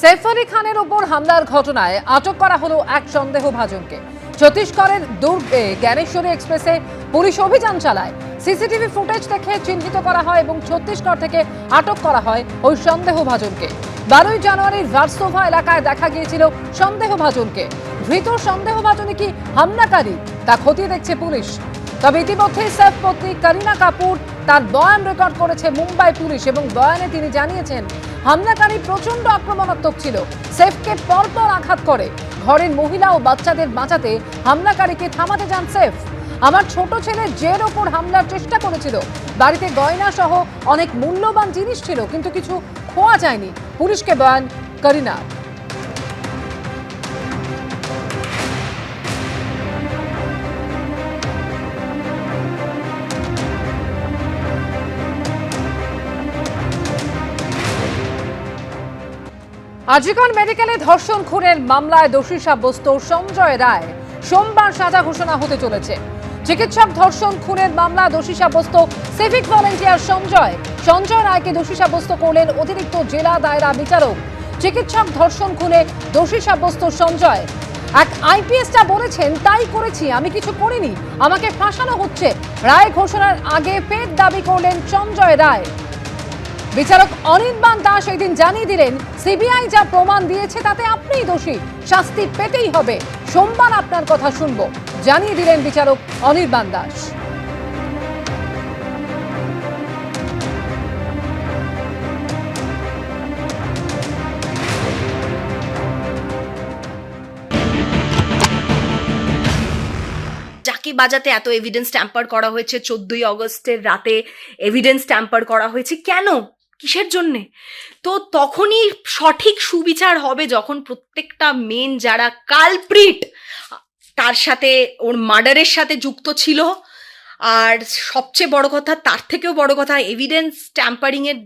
সৈফ আলী খানের ওপর হামলার ঘটনায় আটক করা হলো এক সন্দেহভাজনকে। ছত্তিশগড়ের দুর্গে জ্ঞানেশ্বরী এক্সপ্রেসে পুলিশ অভিযান চালায়। সিসিটিভি ফুটেজ দেখে চিহ্নিত করা হয় এবং ছত্তিশগড় থেকে আটক করা হয় ওই সন্দেহভাজনকে। বারোই জানুয়ারির ভার্সোভা এলাকায় দেখা গিয়েছিল সন্দেহভাজনকে। ধৃত সন্দেহভাজনে কি হামলাকারী? তা খতিয়ে দেখছে পুলিশ। তবে ইতিমধ্যে সৈফ পত্নী করিনা কাপুর তার বয়ান রেকর্ড করেছে মুম্বাই পুলিশ এবং বয়ানে তিনি জানিয়েছেন হামলাকারী প্রচণ্ড আক্রমণাত্মক ছিল। সেফকে পরপর আঘাত করে। ঘরের মহিলা ও বাচ্চাদের বাঁচাতে হামলাকারীকে থামাতে যান সেফ। আমার ছোট ছেলে জের ওপর হামলার চেষ্টা করেছিল। বাড়িতে গয়না সহ অনেক মূল্যবান জিনিস ছিল, কিন্তু কিছু খোয়া যায়নি। পুলিশকে বয়ান, করিনা। আজিকন মেডিকেলে ধর্ষণ, খুনের মামলায় দোষী সাব্যস্ত সঞ্জয় রায়। সোমবার সাজা ঘোষণা হতে চলেছে। চিকিৎসক ধর্ষণ, খুনের মামলা দোষী সাব্যস্ত সিভিক ভলেন্টিয়ার সঞ্জয়। সঞ্জয় রায়কে দোষী সাব্যস্ত করলেন অতিরিক্ত জেলা দায়রা বিচারক। চিকিৎসক ধর্ষণ, খুনে দোষী সাব্যস্ত সঞ্জয়। এক আইপিএসটা বলেছেন, তাই করেছি, আমি কিছু করিনি, আমাকে ফাঁসানো হচ্ছে। রায় ঘোষণার আগে ফের দাবি করলেন সঞ্জয় রায়। বিচারক অনির্বাণ দাস এই দিন জানিয়ে দিলেন, সিবিআই যা প্রমাণ দিয়েছে তাতে আপনিই দোষী, শাস্তি পেতেই হবে। সোমবার আপনার কথা শুনব, জানিয়ে দিলেন বিচারক অনির্বাণ দাস। বাজাতে এত এভিডেন্স ট্যাম্পার করা হয়েছে, চোদ্দই অগস্টের রাতে এভিডেন্স ট্যাম্পার করা হয়েছে, কেন? কিসের জন্যে? তো তখনই সঠিক সুবিচার হবে যখন প্রত্যেকটা মেন যারা কালপ্রিট তার সাথে ওর মার্ডারের সাথে যুক্ত ছিল। আর সবচেয়ে বড় কথা, তার থেকেও বড় কথা এভিডেন্স ট্যাম্পারিংয়ের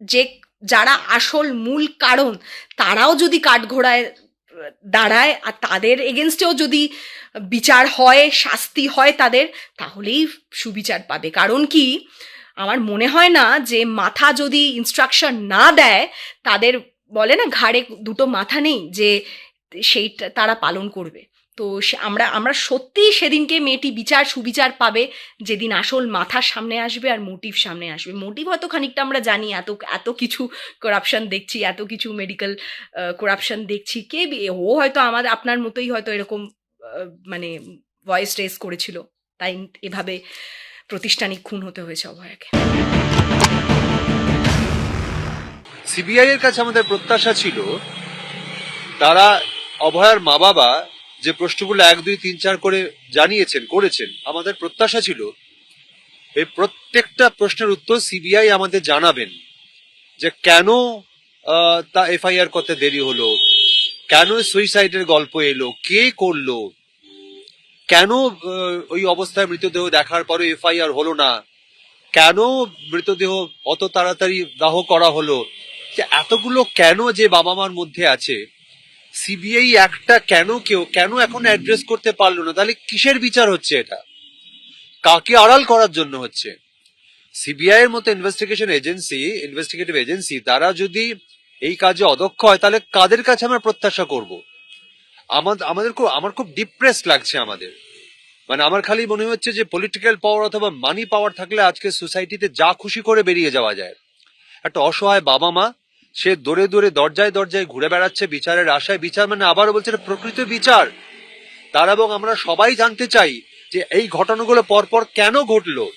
যে যারা আসল মূল কারণ, তারাও যদি কাঠঘোড়ায় দাঁড়ায়, আর তাদের এগেনস্টেও যদি বিচার হয়, শাস্তি হয় তাদের, তাহলেই সুবিচার পাবে। কারণ কি? আমার মনে হয় না যে মাথা যদি ইনস্ট্রাকশন না দেয়, তাদের বলে না ঘাড়ে দুটো মাথা নেই যে সেইটা তারা পালন করবে। তো আমরা আমরা সত্যিই সেদিনকে মেয়েটি বিচার, সুবিচার পাবে যেদিন আসল মাথার সামনে আসবে আর মোটিভ সামনে আসবে। মোটিভ হয়তো খানিকটা আমরা জানি, এত এত কিছু করাপশন দেখছি, এত কিছু মেডিকেল করাপশন দেখছি। কে ও হয়তো আমাদের আপনার মতোই হয়তো এরকম মানে ভয়েস রেস করেছিল। তাই এভাবে প্রতিষ্ঠানিক খুন হতে হয়েছে অভয়াকে। সিবিআই এর কাছে আমাদের প্রত্যাশা ছিল, তারা অভয়ার মা বাবা যে প্রশ্নগুলো এক, দুই, তিন, চার করে জানিয়েছেন, করেছেন, আমাদের প্রত্যাশা ছিল, এই প্রত্যেকটা প্রশ্নের উত্তর সিবিআই আমাদের জানাবেন যে কেন তা এফআইআর করতে দেরি হলো, কেন সুইসাইডের গল্প এলো, কে করল কেন ওই অবস্থায় মৃতদেহ দেখার পরে এফআইআর হলো না? কেন মৃতদেহ অত তাড়াতাড়ি দাহ করা হলো? যে এতগুলো কেন যে বাবা মার মধ্যে আছে? সিবিআই একটা কেন কেউ, কেন এখন অ্যাড্রেস করতে পারল না? তাহলে কিসের বিচার হচ্ছে এটা? কাকে আড়াল করার জন্য হচ্ছে? সিবিআই এর মতো ইনভেস্টিগেশন এজেন্সি ইনভেস্টিগেটিভ এজেন্সি তারা যদি এই কাজে অদক্ষ হয়, তাহলে কাদের কাছে আমরা প্রত্যাশা করব? আমাদের আমাদের খুব আমার খুব ডিপ্রেসড লাগছে আমাদের। মানে আমার খালি মনে হচ্ছে যে পলিটিক্যাল পাওয়ার অথবা মানি পাওয়ার থাকলে আজকে সোসাইটিতে যা খুশি করে বেরিয়ে যাওয়া যায়। একটা অসহায় বাবা মা, সে দৌড়ে দৌড়ে দরজায় দরজায় ঘুরে বেড়াচ্ছে, বিচারের আশায় বিচার মানে আবারও বলছে প্রকৃত বিচার। তার এবং আমরা সবাই জানতে চাই যে এই ঘটনাগুলো পরপর কেন ঘটলো?